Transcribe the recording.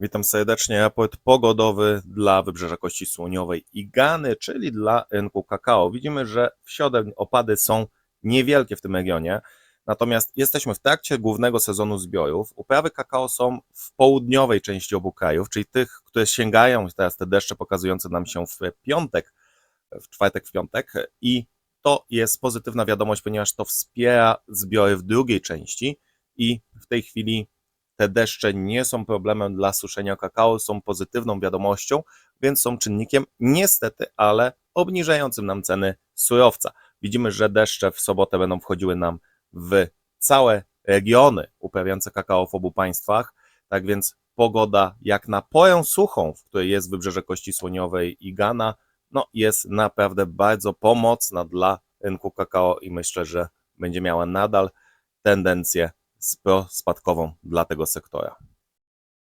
Witam serdecznie. Raport pogodowy dla Wybrzeża Kości Słoniowej i Gany, czyli dla rynku kakao. Widzimy, że w środę opady są niewielkie w tym regionie, natomiast jesteśmy w trakcie głównego sezonu zbiorów. Uprawy kakao są w południowej części obu krajów, czyli tych, które sięgają, teraz te deszcze pokazujące nam się w piątek, w czwartek, w piątek i to jest pozytywna wiadomość, ponieważ to wspiera zbiory w drugiej części i w tej chwili te deszcze nie są problemem dla suszenia kakao, są pozytywną wiadomością, więc są czynnikiem niestety, ale obniżającym nam ceny surowca. Widzimy, że deszcze w sobotę będą wchodziły nam w całe regiony uprawiające kakao w obu państwach, tak więc pogoda jak na porę suchą, w której jest Wybrzeże Kości Słoniowej i Gana, no jest naprawdę bardzo pomocna dla rynku kakao i myślę, że będzie miała nadal tendencję spadkową dla tego sektora.